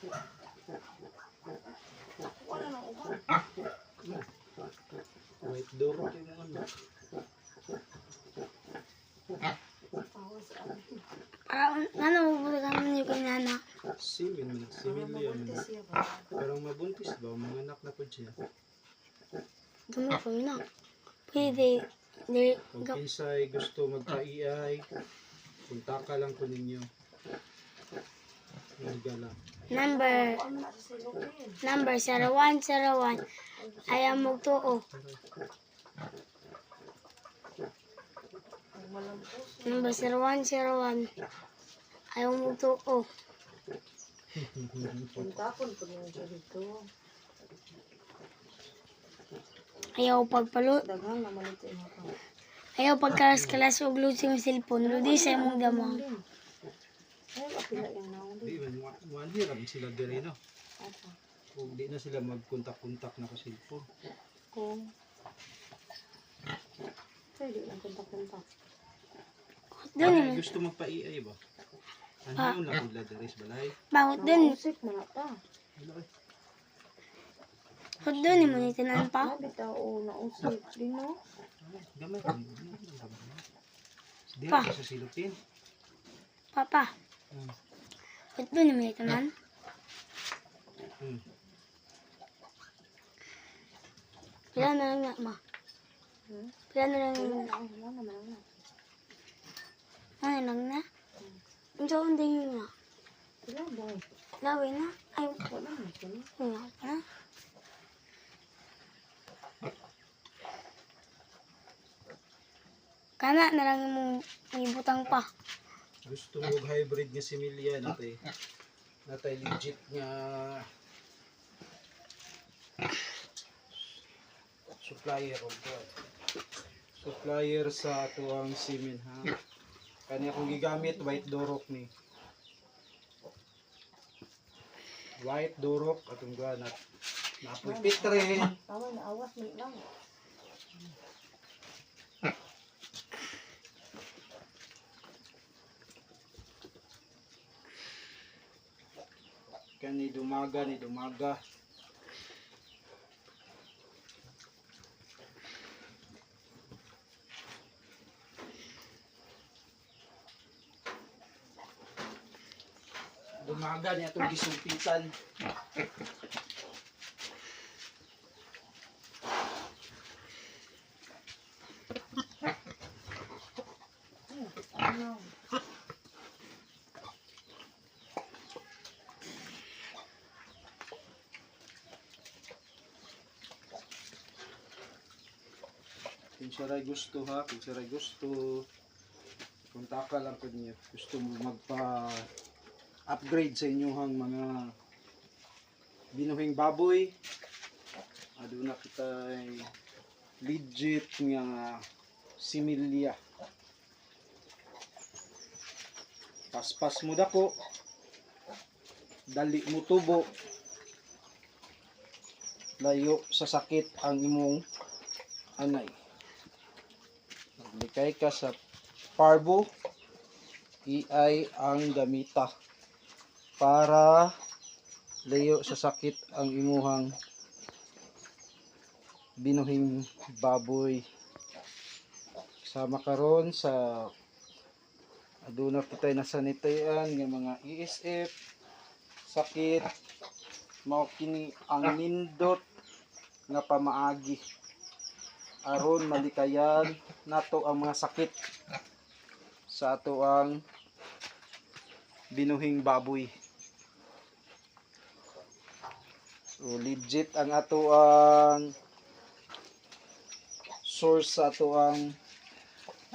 Wala na ano. Awas abi. Parang, ano, ka naman yung kay nana. Simin man. mabuntis siya ba? Parang mabuntis ba? Mga anak na po siya. Dumi ko yun ah. Pwede, Kung kinsay gusto magpa-EI, punta ka lang ko ninyo. Lang. Number, number 0101. Ayaw mo tuo. Ang malampos. Number 0101. Ayaw mo tuo. Puntapon po niyo siya dito. Ayaw pagpalo, ayaw pagkalas-kalas og lutsi yung cellphone. Ludi sa imong damang. Ay, kapila din. ang sila diri no. Ata. Kung di na sila magkontak-kontak na sa cellphone. Kung pwede lang kontak-kontak. Doon, Bakit gusto magpa-EI ba? Ano yung nakula diri sa balay? bangot doon. Nausik mga ta. Wala eh. Hot doon, mo ni tanan pa. Nabi tao nausik. Di no? Gamay ka. Di Pa. ka sa silupin. Papa, Hmm. Hot doon, mo ni tanan. Hmm. Pila na lang ma. Pila na lang na. Na. Ano lang na? Ang saan din yun nga. Wala boy. Lawin na. Ay, Wala na. Wala. na. Kana na lang mong ibutang pa. Gusto mo hybrid nga similya natay. Natay legit nga supplier of. Supplier sa atuang simin ha. Kani akong gigamit white dorok ni. White dorok atong ganat. Napoy pitre. Tama na awas mo lang. Kani dumaga ni dumaga. Dumaga ni atong gisumpitan. Ano? Kung siya ray gusto ha, kung siya ray gusto, kontak lang po niya. Gusto mo magpa-upgrade sa inyong mga binuhing baboy. Ado na kita legit nga similya. Paspas mo dako. Dali mo tubo. Layo sa sakit ang imong anay. Maglikay ka sa parbo, iay ang gamita para layo sa sakit ang imuhang binuhing baboy. Sama karon sa aduna kitay nasanitayan nga mga ESF sakit mao kini ang nindot nga pamaagi aron malikayan nato ang mga sakit sa ato ang binuhing baboy. So legit ang ato ang source sa ato ang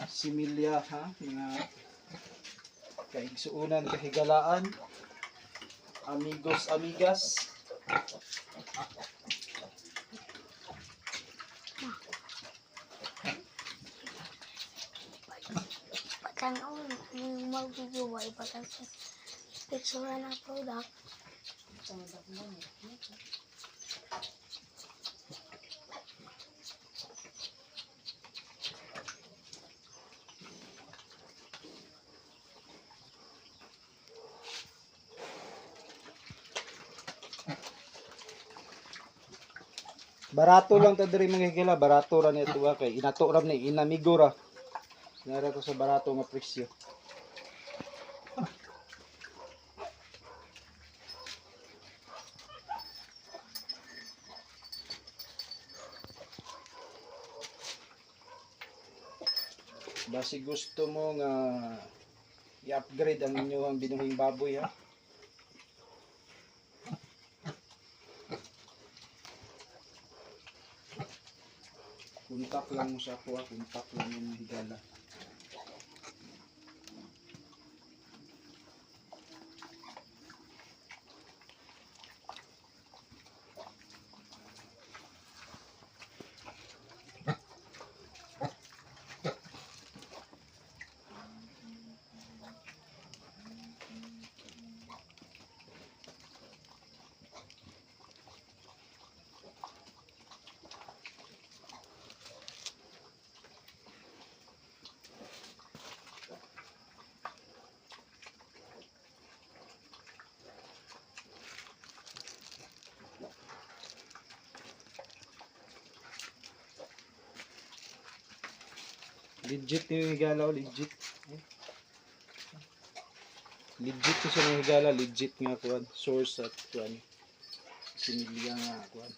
similya ha? Mga kaigsuunan kahigalaan. Amigos amigas tanaw na yung magbubuhay pa sa picture na product. Barato lang ta diri mga higala, barato ra ni tuwa kay inato ra ni inamigura. Nara to sa barato nga presyo. Basi gusto mo nga i-upgrade ang inyong binuhing baboy ha. Kuntak lang mo sa ako ha, kuntak lang mo ng higala. Legit yung higala legit. Legit ko siya ng higala, legit nga kuan. Source at kuan. Sinilya nga kuan.